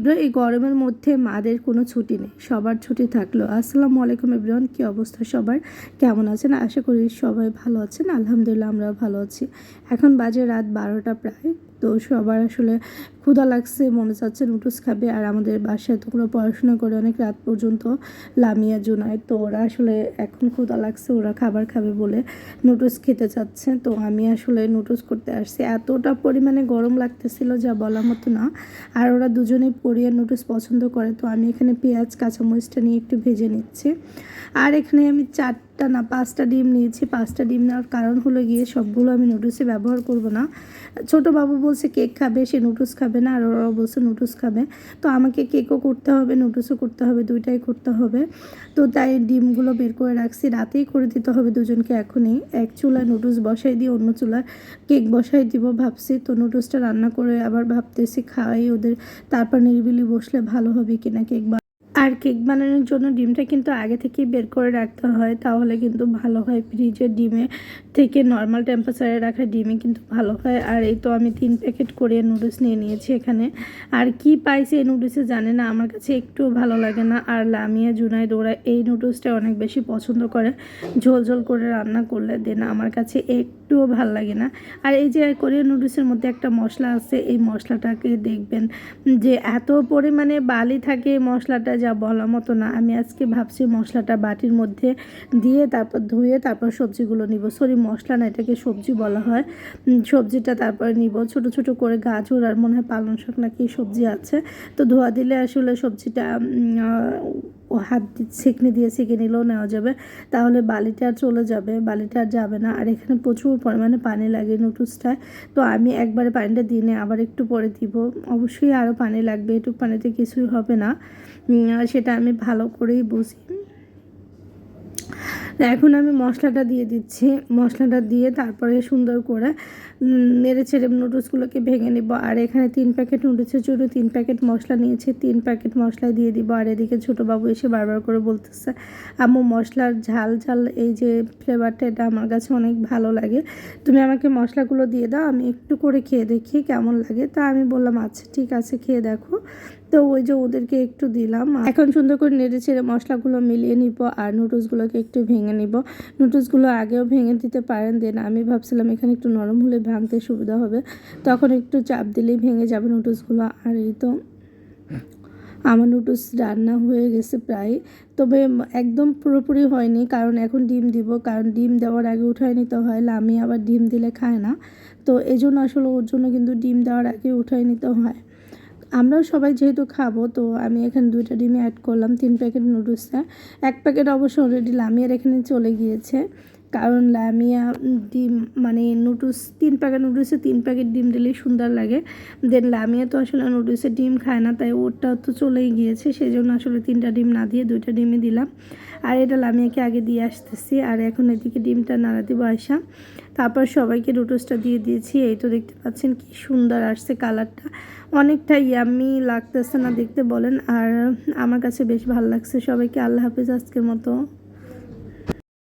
তীব্র এই গরমের মধ্যে মাদের কোনো ছুটি নেই, সবার ছুটি থাকল। আসসালামু আলাইকুম এভরিওয়ান, কী অবস্থা সবার? কেমন আছেন? আশা করি সবাই ভালো আছেন। আলহামদুলিল্লাহ আমরাও ভালো আছি। এখন বাজে রাত বারোটা প্রায়। তো সবার আসলে ক্ষুধা লাগছে, মনে চাচ্ছে নুডলস খাবে আর আমাদের বাসায় তো কোনো পড়াশোনা করে অনেক রাত পর্যন্ত লামিয়া জুনায় তো ওরা আসলে এখন ক্ষুধা লাগছে, ওরা খাবার খাবে বলে নুডলস খেতে চাচ্ছে। তো আমি আসলে নুডলস করতে আসছি। এতটা পরিমাণে গরম লাগতেছিল যা বলার মতো না। আর ওরা দুজনেই কোরিয়ান নুডলস পছন্দ করে। তো আমি এখানে পেঁয়াজ, কাঁচামরিচটা নিয়ে একটু ভেজে নিচ্ছি। আর এখানে আমি চারটা না, পাঁচটা ডিম নিয়েছি, পাঁচটা ডিম নেওয়ার কারণ হলো গিয়ে সবগুলো আমি নুডলসে ব্যবহার করব না। ছোট বাবু বলছে কেক খাবে, সে নুডলস খাবে না, আর ওরা বলছে নুডলস খাবে। তো আমাকে কেকও করতে হবে নুডলসও করতে হবে, দুইটাই করতে হবে। তো তাই ডিমগুলো বের করে রাখছি, রাতেই করে দিতে হবে দুজনকে এখনই। এক চুলায় নুডলস বসাই দিয়ে অন্য চুলায় কেক বসাই দিব ভাবছি। তো নুডলসটা রান্না করে আবার ভাবতেছি খাওয়াই ওদের, তারপর নিরিবিলি বসলে ভালো হবে কিনা কেক আর কেক বানানোর জন্য ডিমটা কিন্তু আগে থেকেই বের করে রাখতে হয়, তাহলে কিন্তু ভালো হয়। ফ্রিজের ডিমে থেকে নর্মাল টেম্পারেচারে রাখা ডিমে কিন্তু ভালো হয়। আর এই তো আমি তিন প্যাকেট কোরিয়ান নুডলস নিয়ে নিয়েছি এখানে। আর কি পাইছে এই নুডলসে জানে না, আমার কাছে একটু ভালো লাগে না। আর লামিয়া, জুনাইদ, ওরা এই নুডলসটা অনেক বেশি পছন্দ করে। ঝোল ঝোল করে রান্না করলে দেন আমার কাছে একটুও ভালো লাগে না। আর এই যে কোরিয়ান নুডলসের মধ্যে একটা মশলা আছে, এই মশলাটাকে দেখবেন যে এত পরিমাণে বালি থাকে এই মশলাটা যা বলার মতো না। আমি আজকে ভাবছি মশলাটা বাটির মধ্যে দিয়ে তারপর ধুয়ে তারপর সবজিগুলো নিব। সরি মশলা না, এটাকে সবজি বলা হয়। সবজিটা তারপরে নিব। ছোট ছোট করে গাজর আর মনে হয় পালং শাক নাকি সবজি আছে। তো ধোয়া দিলে আসলে সবজিটা হাত সেঁকনি দিয়ে সেঁকে নিলেও নেওয়া যাবে। তাহলে বালিটা চলে যাবে, বালিটা আর যাবে না। আর এখানে প্রচুর পরিমাণে পানি লাগে নুডলসটায়। তো আমি একবারে পানিটা দিনে আবার একটু পরে দিব। অবশ্যই আরও পানি লাগবে, এটুক পানিতে কিছুই হবে না। সেটা আমি ভালো করেই বুঝি। এখন আমি মশলাটা দিয়ে দিচ্ছি। মশলাটা দিয়ে তারপরে সুন্দর করে নেড়ে ছেড়ে নুডলসগুলোকে ভেঙে নিব। আর এখানে তিন প্যাকেট নুডলসের জন্য তিন প্যাকেট মশলা নিয়েছি। তিন প্যাকেট মশলা দিয়ে দিব। আর এদিকে ছোটো বাবু এসে বারবার করে বলতেছে, আম্মু, মশলার ঝাল ঝাল, এই যে ফ্লেভারটা এটা আমার কাছে অনেক ভালো লাগে। তুমি আমাকে মশলাগুলো দিয়ে দাও, আমি একটু করে খেয়ে দেখি কেমন লাগে। তা আমি বললাম আচ্ছা ঠিক আছে, খেয়ে দেখো। তো ওই যে ওদেরকে একটু দিলাম। এখন সুন্দর করে নেড়ে ছেড়ে মশলাগুলো মিলিয়ে নিব আর নুডলসগুলোকে একটু ভেঙে নিব। নুডলসগুলো আগেও ভেঙে দিতে পারেন দেন আমি ভাবছিলাম এখানে একটু নরম হলে ভাঙতে সুবিধা হবে। তখন একটু চাপ দিলেই ভেঙে যাবে নুডলসগুলো আর এই তো আমার নুডলস রান্না হয়ে গেছে প্রায়। তবে একদম পুরোপুরি হয়নি, কারণ এখন ডিম দিব। কারণ ডিম দেওয়ার আগে উঠায় নিতে হয়, লামি আবার ডিম দিলে খায় না। তো এই জন্য আসলে ওর জন্য কিন্তু ডিম দেওয়ার আগে উঠায় নিতে হয়। আমরাও সবাই যেহেতু খাব, তো আমি এখানে দুইটা ডিমে অ্যাড করলাম, তিন প্যাকেট নুডলসটা এক প্যাকেট অবশ্য অলরেডি লামিয়ার এখানে চলে গিয়েছে। কারণ লামিয়া ডিম মানে নুডলস তিন প্যাকেট নুডলসে তিন প্যাকেট ডিম দিলেই সুন্দর লাগে। দেন লামিয়া তো আসলে নুডলসে ডিম খায় না, তাই ওরটা তো চলেই গিয়েছে সেই জন্য আসলে তিনটা ডিম না দিয়ে দুইটা ডিমই দিলাম। আর এটা লামিয়াকে আগে দিয়ে আসতেছি, আর এখন এদিকে ডিমটা নাড়া দিব আসা তারপর সবাইকে নুডলসটা দিয়ে দিয়েছি, এই তো দেখতে পাচ্ছেন কি সুন্দর আসছে কালারটা অনেকটা ইয়ামি লাগতেছে না দেখতে বলেন, আর আমার কাছে বেশ ভালো লাগছে। সবাইকে আল্লাহ হাফিজ আজকের মতো।